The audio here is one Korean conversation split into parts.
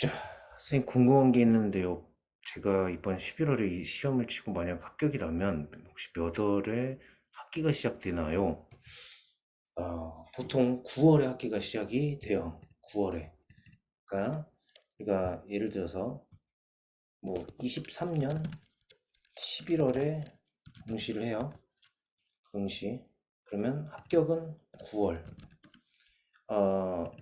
자, 선생님 궁금한 게 있는데요. 제가 이번 11월에 이 시험을 치고 만약 합격이 나면 혹시 몇 월에 학기가 시작되나요? 아, 보통 9월에 학기가 시작이 돼요. 9월에. 그러니까, 그러니까 예를 들어서 뭐 23년 11월에 응시를 해요. 응시. 그러면 합격은 9월. 어,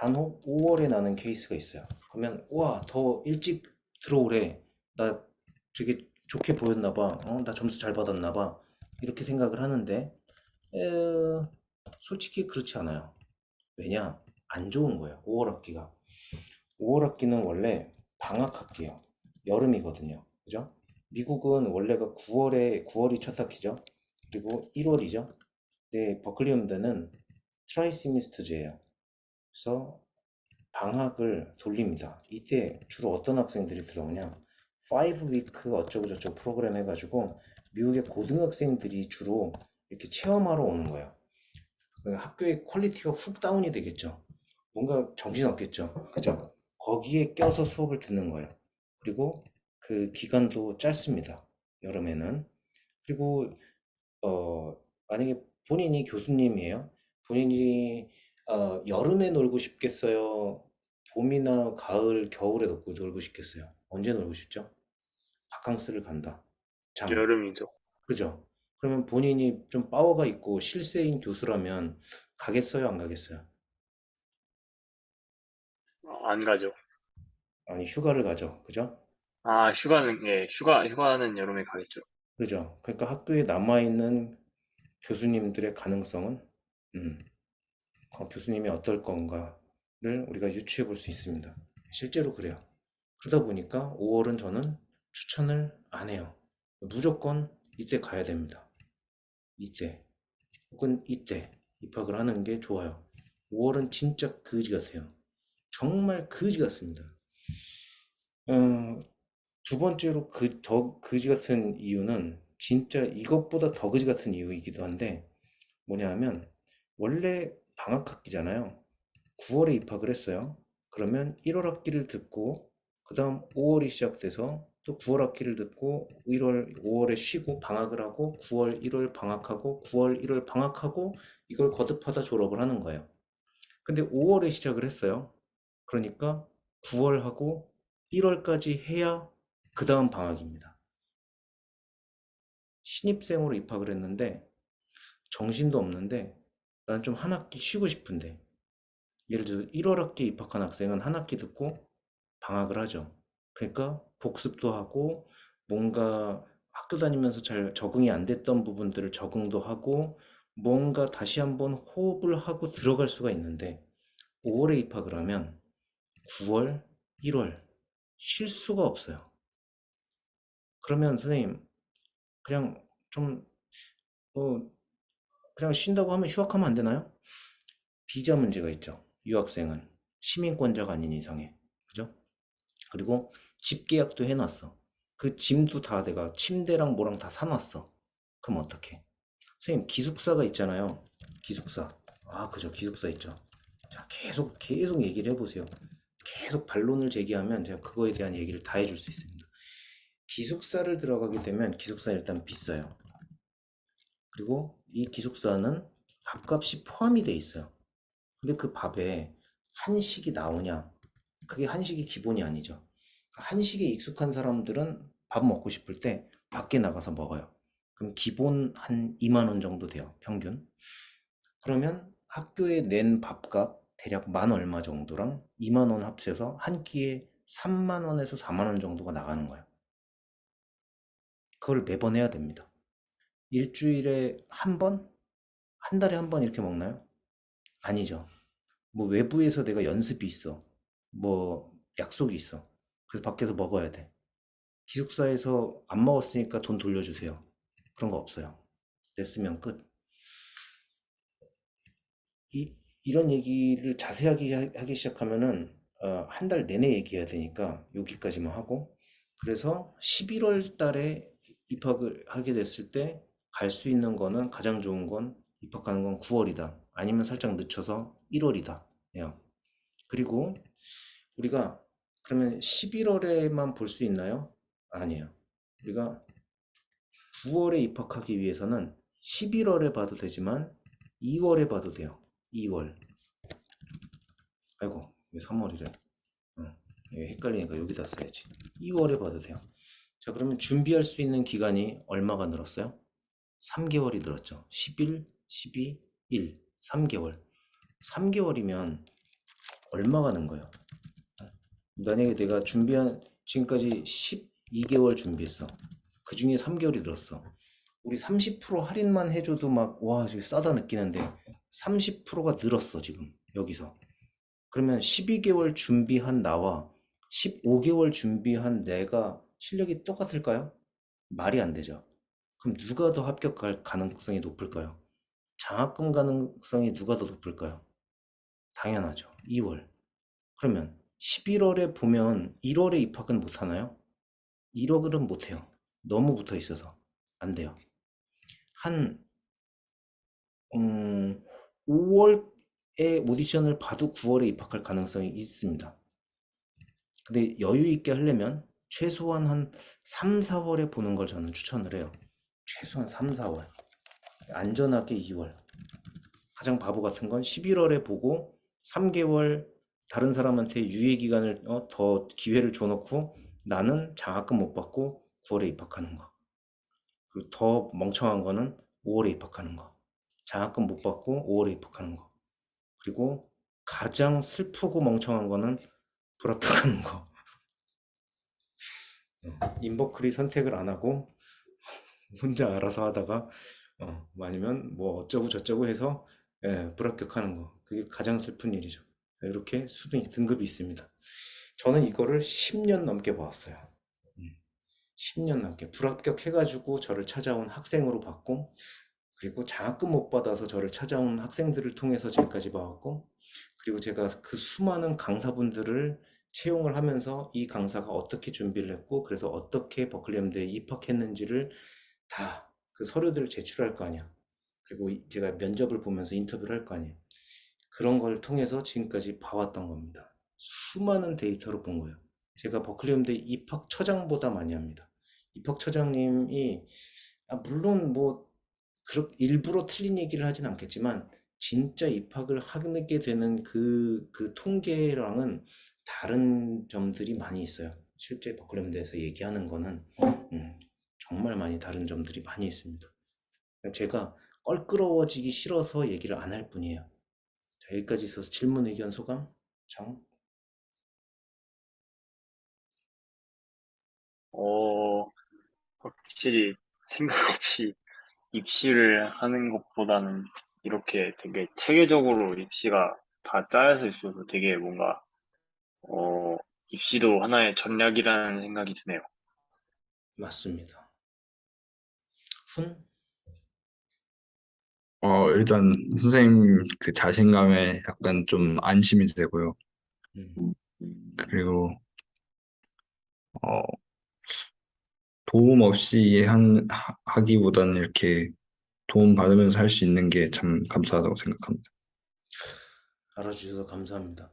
간혹 5월에 나는 케이스가 있어요. 그러면 와, 더 일찍 들어오래. 나 되게 좋게 보였나 봐. 어, 나 점수 잘 받았나 봐. 이렇게 생각을 하는데 에, 솔직히 그렇지 않아요. 왜냐? 안 좋은 거예요. 5월 학기가. 5월 학기는 원래 방학 학기예요. 여름이거든요. 그죠? 미국은 원래가 9월에 9월이 첫 학기죠. 그리고 1월이죠. 네, 버클리 음대는 트라이시미스터제예요. 그래서 방학을 돌립니다. 이때 주로 어떤 학생들이 들어오냐? 5위크 어쩌고저쩌고 프로그램 해가지고 미국의 고등학생들이 주로 이렇게 체험하러 오는 거예요. 그 학교의 퀄리티가 훅 다운이 되겠죠. 뭔가 정신없겠죠. 그죠? 거기에 껴서 수업을 듣는 거예요. 그리고 그 기간도 짧습니다. 여름에는. 그리고 어, 만약에 본인이 교수님이에요. 본인이 어, 여름에 놀고 싶겠어요? 봄이나 가을, 겨울에 놀고, 놀고 싶겠어요? 언제 놀고 싶죠? 바캉스를 간다. 장. 여름이죠. 그죠? 그러면 본인이 좀 파워가 있고 실세인 교수라면 가겠어요? 안 가겠어요? 어, 안 가죠. 아니, 휴가를 가죠. 그죠? 아, 휴가는, 예, 휴가, 휴가는 여름에 가겠죠. 그죠? 그러니까 학교에 남아있는 교수님들의 가능성은, 음, 어, 교수님이 어떨 건가를 우리가 유추해 볼 수 있습니다. 실제로 그래요. 그러다 보니까 5월은 저는 추천을 안 해요. 무조건 이때 가야 됩니다. 이때. 혹은 이때 입학을 하는 게 좋아요. 5월은 진짜 거지 같아요. 정말 거지 같습니다. 어, 두 번째로 그, 더 거지 같은 이유는 진짜 이것보다 더 거지 같은 이유이기도 한데 뭐냐 하면 원래 방학 학기잖아요. 9월에 입학을 했어요. 그러면 1월 학기를 듣고 그 다음 5월이 시작돼서 또 9월 학기를 듣고 1월, 5월에 쉬고 방학을 하고 9월, 1월 방학하고 9월, 1월 방학하고 이걸 거듭하다 졸업을 하는 거예요. 근데 5월에 시작을 했어요. 그러니까 9월하고 1월까지 해야 그 다음 방학입니다. 신입생으로 입학을 했는데 정신도 없는데 나는 좀한 학기 쉬고 싶은데 예를 들어 1월 학기 입학한 학생은 한 학기 듣고 방학을 하죠. 그러니까 복습도 하고 뭔가 학교 다니면서 잘 적응이 안 됐던 부분들을 적응도 하고 뭔가 다시 한번 호흡을 하고 들어갈 수가 있는데 5월에 입학을 하면 9월, 1월 쉴 수가 없어요. 그러면 선생님 그냥 좀 어, 그냥 쉰다고 하면 휴학하면 안 되나요? 비자 문제가 있죠. 유학생은 시민권자가 아닌 이상에 그죠? 그리고 집 계약도 해놨어. 그 짐도 다 내가 침대랑 뭐랑 다 사놨어. 그럼 어떡해? 선생님 기숙사가 있잖아요. 기숙사. 아 그죠 기숙사 있죠. 자 계속 계속 얘기를 해보세요. 계속 반론을 제기하면 제가 그거에 대한 얘기를 다 해줄 수 있습니다. 기숙사를 들어가게 되면 기숙사 일단 비싸요. 그리고 이 기숙사는 밥값이 포함이 돼 있어요. 근데 그 밥에 한식이 나오냐? 그게 한식이 기본이 아니죠. 한식에 익숙한 사람들은 밥 먹고 싶을 때 밖에 나가서 먹어요. 그럼 기본 한 2만 원 정도 돼요. 평균. 그러면 학교에 낸 밥값 대략 만 얼마 정도랑 2만 원 합쳐서 한 끼에 3만 원에서 4만 원 정도가 나가는 거예요. 그걸 매번 해야 됩니다. 일주일에 한 번? 한 달에 한 번 이렇게 먹나요? 아니죠. 뭐 외부에서 내가 연습이 있어. 뭐 약속이 있어. 그래서 밖에서 먹어야 돼. 기숙사에서 안 먹었으니까 돈 돌려주세요. 그런 거 없어요. 냈으면 끝. 이, 이런 얘기를 자세하게 하- 하기 시작하면은 어, 한 달 내내 얘기해야 되니까 여기까지만 하고 그래서 11월 달에 입학을 하게 됐을 때 갈 수 있는 거는 가장 좋은 건 입학하는 건 9월이다. 아니면 살짝 늦춰서 1월이다. 예요. 그리고 우리가 그러면 11월에만 볼 수 있나요? 아니에요. 우리가 9월에 입학하기 위해서는 11월에 봐도 되지만 2월에 봐도 돼요. 2월. 아이고, 왜 3월이래? 어, 헷갈리니까 여기다 써야지. 2월에 봐도 돼요. 자, 그러면 준비할 수 있는 기간이 얼마가 늘었어요? 3개월이 늘었죠. 11, 12, 1. 3개월. 3개월이면 얼마 가 는 거예요? 만약에 내가 준비한 지금까지 12개월 준비했어. 그 중에 3개월이 늘었어. 우리 30% 할인만 해줘도 막, 와, 지금 싸다 느끼는데 30%가 늘었어, 지금. 여기서. 그러면 12개월 준비한 나와 15개월 준비한 내가 실력이 똑같을까요? 말이 안 되죠. 그럼 누가 더 합격할 가능성이 높을까요? 장학금 가능성이 누가 더 높을까요? 당연하죠. 2월. 그러면 11월에 보면 1월에 입학은 못 하나요? 1월은 못 해요. 너무 붙어 있어서 안 돼요. 한 음, 5월에 오디션을 봐도 9월에 입학할 가능성이 있습니다. 근데 여유 있게 하려면 최소한 한 3, 4월에 보는 걸 저는 추천을 해요. 최소한 3, 4월. 안전하게 2월. 가장 바보 같은 건 11월에 보고 3개월 다른 사람한테 유예 기간을 어, 더 기회를 줘놓고 나는 장학금 못 받고 9월에 입학하는 거. 그리고 더 멍청한 거는 5월에 입학하는 거. 장학금 못 받고 5월에 입학하는 거. 그리고 가장 슬프고 멍청한 거는 불합격하는 거. 어, 인버클이 선택을 안 하고 혼자 알아서 하다가 어, 아니면 뭐 어쩌고 저쩌고 해서 예, 불합격하는 거. 그게 가장 슬픈 일이죠. 이렇게 수능 등급이 있습니다. 저는 이거를 10년 넘게. 음, 10년 넘게 불합격해가지고 저를 찾아온 학생으로 봤고, 그리고 장학금 못 받아서 저를 찾아온 학생들을 통해서 지금까지 봐왔고, 그리고 제가 그 수많은 강사분들을 채용을 하면서 이 강사가 어떻게 준비를 했고, 그래서 어떻게 버클리엠대에 입학했는지를 다 그 서류들을 제출할 거 아니야. 그리고 이- 제가 면접을 보면서 인터뷰를 할 거 아니에요. 그런 걸 통해서 지금까지 봐왔던 겁니다. 수많은 데이터를 본 거예요. 제가 버클리움대 입학처장보다 많이 합니다. 입학처장님이 아, 물론 뭐 그렇 일부러 틀린 얘기를 하진 않겠지만 진짜 입학을 하게 되는 그, 그 통계랑은 다른 점들이 많이 있어요. 실제 버클리움대에서 얘기하는 거는 음, 정말 많이 다른 점들이 많이 있습니다. 제가 껄끄러워지기 싫어서 얘기를 안 할 뿐이에요. 자, 여기까지 있어서 질문, 의견, 소감? 장? 어, 확실히 생각 없이 입시를 하는 것보다는 이렇게 되게 체계적으로 입시가 다 짜여져 있어서 되게 뭔가, 어, 입시도 하나의 전략이라는 생각이 드네요. 맞습니다. 훈? 어, 일단 선생님 그 자신감에 약간 좀 안심이 되고요. 음, 그리고 어, 도움 없이 한, 하- 하기보다는 이렇게 도움 받으면서 할 수 있는 게 참 감사하다고 생각합니다. 알아주셔서 감사합니다.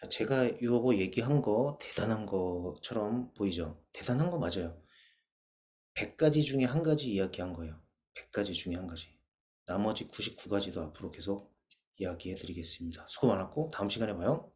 자, 제가 요거 얘기한 거 대단한 것처럼 보이죠? 대단한 거 맞아요. 100가지 중에 한 가지 이야기한 거예요. 100가지 중에 한 가지. 나머지 99가지도 앞으로 계속 이야기해 드리겠습니다. 수고 많았고, 다음 시간에 봐요.